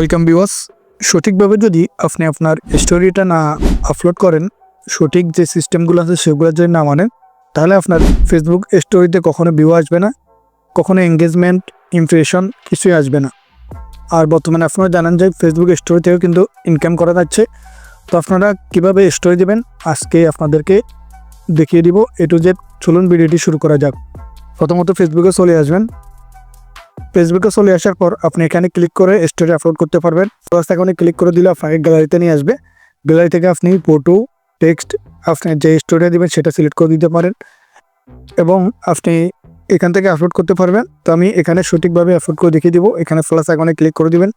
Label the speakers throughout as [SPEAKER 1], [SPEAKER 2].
[SPEAKER 1] Welcome বিওয়াস সঠিকভাবে যদি আপনি আপনার স্টোরিটা না আপলোড করেন, সঠিক যে সিস্টেমগুলো আছে সেগুলো যদি না মানেন, তাহলে আপনার ফেসবুক স্টোরিতে কখনো ভিউ আসবে না, কখনো এঙ্গেজমেন্ট ইমপ্রেশন কিছুই আসবে না। আর বর্তমানে আপনারা জানেন যে ফেসবুক স্টোরি থেকেও কিন্তু ইনকাম করা যাচ্ছে। তো আপনারা কীভাবে স্টোরি দেবেন, আজকে আপনাদেরকে দেখিয়ে দিব। এ টু জেড চলুন ভিডিওটি শুরু করা যাক। প্রথমত ফেসবুকে চলে আসবেন। ফেসবুকে চলে আসার পর আপনি এখানে ক্লিক করে স্টোরি আপলোড করতে পারবেন। প্লাস এখানে ক্লিক করে দিলে আপনাকে গ্যালারিতে নিয়ে আসবে। গ্যালারি থেকে আপনি ফটো টেক্সট আপনি যে স্টোরি দেবেন সেটা সিলেক্ট করে দিতে পারেন। এবং আপনি এখান থেকে আপলোড করতে পারবেন। তো আমি এখানে সঠিকভাবে আপলোড করে দেখিয়ে দিব। এখানে ফ্লাস আইকনে ক্লিক করে দিবেন।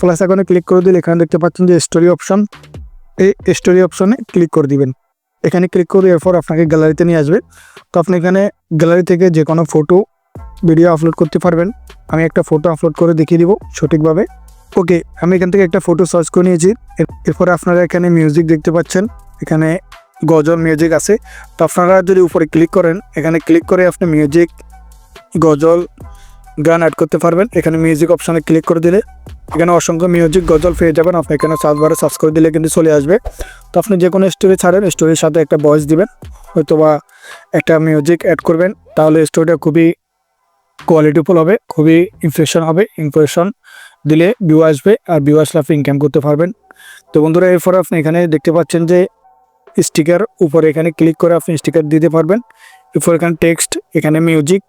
[SPEAKER 1] ফ্লাস আইকনে ক্লিক করে দিলে এখানে দেখতে পাচ্ছেন যে স্টোরি অপশন এই স্টোরি অপশনে ক্লিক করে দিবেন। এখানে ক্লিক করে এরপর আপনাকে গ্যালারিতে নিয়ে আসবে। তো আপনি এখানে গ্যালারি থেকে যে কোনো ফটো ভিডিও আপলোড করতে পারবেন। আমি একটা ফটো আপলোড করে দেখিয়ে দিব সঠিকভাবে। ওকে আমি এখান থেকে একটা ফটো সার্চ করে নিয়েছি। এরপরে আপনারা এখানে মিউজিক দেখতে পাচ্ছেন। এখানে গজল মিউজিক আছে। তো আপনারা যদি উপরে ক্লিক করেন, এখানে ক্লিক করে আপনি মিউজিক গজল, গান অ্যাড করতে পারবেন। এখানে মিউজিক অপশানে ক্লিক করে দিলে এখানে অসংখ্য মিউজিক গজল পেয়ে যাবেন। আপনি এখানে সার্চ বারে সার্চ করে দিলে কিন্তু চলে আসবে। তো আপনি যে কোনো স্টোরি ছাড়েন স্টোরির সাথে একটা ভয়েস দিবেন। হয়তো বা একটা মিউজিক অ্যাড করবেন। তাহলে স্টোরিটা খুবই কোয়ালিটিফুল হবে, খুবই ইমপ্রেশন হবে ইমপ্রেশন দিলে ভিউ আসবে আর ভিউ আসলে আপনি ইনকাম করতে পারবেন। তো বন্ধুরা, এরপরে আপনি এখানে দেখতে পাচ্ছেন যে স্টিকার উপরে এখানে ক্লিক করে আপনি স্টিকার দিতে পারবেন। এরপর এখানে টেক্সট এখানে মিউজিক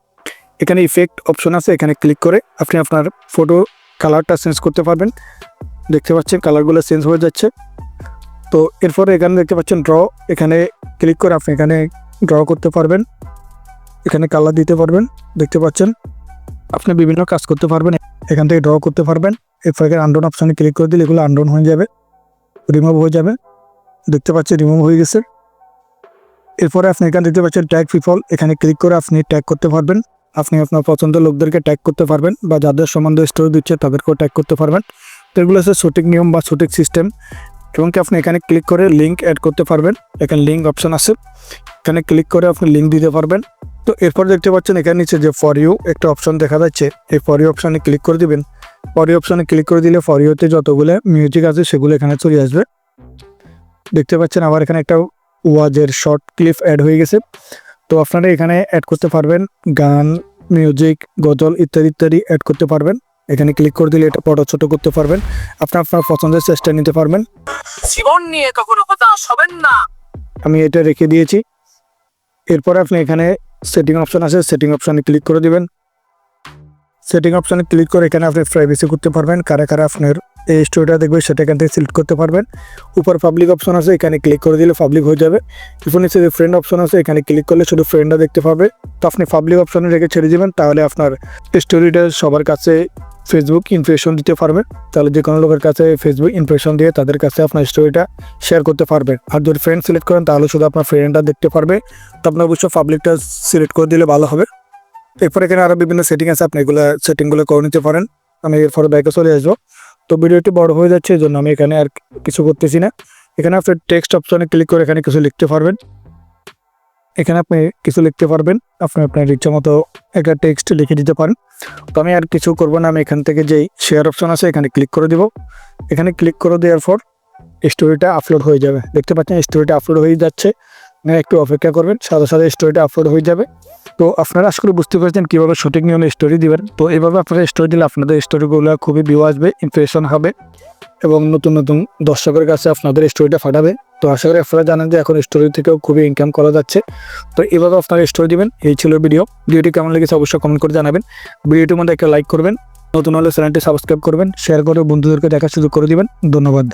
[SPEAKER 1] এখানে ইফেক্ট অপশন আছে, এখানে ক্লিক করে আপনি আপনার ফটো কালারটা চেঞ্জ করতে পারবেন। দেখতে পাচ্ছেন কালারগুলো চেঞ্জ হয়ে যাচ্ছে। তো এরপরে এখানে দেখতে পাচ্ছেন ড্র এখানে ক্লিক করে আপনি এখানে ড্র করতে পারবেন। এখানে কালার দিতে পারবেন, দেখতে পাচ্ছেন। আপনি বিভিন্ন কাজ করতে পারবেন, এখান থেকে ড্র করতে পারবেন। এরপর এখানে আনডন অপশানে ক্লিক করে দিলে এগুলো আনডন হয়ে যাবে রিমুভ হয়ে যাবে। দেখতে পাচ্ছেন রিমুভ হয়ে গেছে। এরপরে আপনি এখানে দেখতে পাচ্ছেন ট্যাগ পিপল এখানে ক্লিক করে আপনি ট্যাগ করতে পারবেন। আপনি আপনার পছন্দের লোকদেরকে ট্যাগ করতে পারবেন বা যাদের সম্বন্ধে স্টোরি দিচ্ছে তাদেরকেও ট্যাগ করতে পারবেন। তো এগুলো হচ্ছে সঠিক নিয়ম বা সঠিক সিস্টেম এবং কি আপনি এখানে ক্লিক করে লিঙ্ক অ্যাড করতে পারবেন। এখানে লিঙ্ক অপশন আছে। এখানে ক্লিক করে আপনি লিঙ্ক দিতে পারবেন। তো এরপর দেখতে পাচ্ছেন এখানে নিচে যে ফর ইউ একটা অপশন দেখা যাচ্ছে। এই ফর ইউ অপশানে ক্লিক করে দিবেন। ফর ইউ অপশানে ক্লিক করে দিলে ফর ইউতে যতগুলো মিউজিক আছে সেগুলো এখানে চলে আসবে। দেখতে পাচ্ছেন আবার এখানে একটা ওয়াজের শর্ট ক্লিপ অ্যাড হয়ে গেছে। তো আপনারা এখানে অ্যাড করতে পারবেন গান মিউজিক গজল ইত্যাদি ইত্যাদি অ্যাড করতে পারবেন। এখানে ক্লিক করে দিলে এটা বড় ছোট করতে পারবেন। আপনি আপনার পছন্দের চেষ্টা নিতে পারবেন।
[SPEAKER 2] জীবন নিয়ে কখনো হতাশ হবেন না।
[SPEAKER 1] আমি এটা রেখে দিয়েছি। এরপরে আপনি এখানে সেটিং অপশন আছে সেটিং অপশানে ক্লিক করে দেবেন। সেটিং অপশানে ক্লিক করে এখানে আপনি প্রাইভেসি করতে পারবেন। কারা কারা আপনার এই স্টোরিটা দেখবে, সেটা এখান থেকে সিলেক্ট করতে পারবেন। উপর পাবলিক অপশন আছে, এখানে ক্লিক করে দিলে পাবলিক হয়ে যাবে। এরপর নিচে যে ফ্রেন্ড অপশন আছে, এখানে ক্লিক করলে শুধু ফ্রেন্ডরা দেখতে পাবে। তো আপনি পাবলিক অপশনে রেখে ছেড়ে দেবেন, তাহলে আপনার স্টোরিটা সবার কাছে ফেসবুক ইমপ্রেশন দিতে পারবেন তাহলে যে কোনো লোকের কাছে ফেসবুক ইমপ্রেশন দিয়ে তাদের কাছে আপনার স্টোরিটা শেয়ার করতে পারবেন আর যদি ফ্রেন্ড সিলেক্ট করেন, তাহলে শুধু আপনার ফ্রেন্ডরা দেখতে পারবে। তো আপনার অবশ্যই পাবলিকটা সিলেক্ট করে দিলে ভালো হবে। এরপর এখানে আরও বিভিন্ন সেটিং আছে, আপনি এগুলো সেটিংগুলো করে নিতে পারেন। আমি এরপরে ব্যাকে চলে আসব। তো ভিডিওটি বড় হয়ে যাচ্ছে এই জন্য আমি এখানে আর কিছু করতেছি না। এখানে আপনি টেক্সট অপশনে ক্লিক করে এখানে কিছু লিখতে পারবেন। এখানে আপনি কিছু লিখতে পারবেন, আপনি আপনার ইচ্ছা মতো একটা টেক্সট লিখে দিতে পারেন। তো আমি আর কিছু করব না, আমি এখান থেকে যেই শেয়ার অপশন আছে, এখানে ক্লিক করে দিব। এখানে ক্লিক করে দেওয়ার পর স্টোরিটা আপলোড হয়ে যাবে। দেখতে পাচ্ছেন স্টোরিটা আপলোড হয়ে যাচ্ছে। একটু অপেক্ষা করবেন, সাথে সাথে স্টোরিটা আপলোড হয়ে যাবে। তো আপনারা আশা করি বুঝতে পেরেছেন কীভাবে সঠিক নিয়মে স্টোরি দেবেন। তো এভাবে আপনারা স্টোরি দিলে আপনাদের স্টোরিগুলো খুবই ভিউ আসবে ইমপ্রেশন হবে এবং নতুন নতুন দর্শকের কাছে আপনাদের স্টোরিটা ফাটাবে তো আশা করি আপনারা জানেন যে এখন স্টোরি থেকেও খুবই ইনকাম করা যাচ্ছে। তো এভাবে আপনারা স্টোরি দিবেন, এই ছিল ভিডিও ভিডিওটি কেমন লেগেছে অবশ্যই কমেন্ট করে জানাবেন। ভিডিওটির মধ্যে একটা লাইক করবেন, নতুন হলে চ্যানেলটি সাবস্ক্রাইব করবেন শেয়ার করে বন্ধুদেরকে দেখার সুযোগ করে দিবেন। ধন্যবাদ।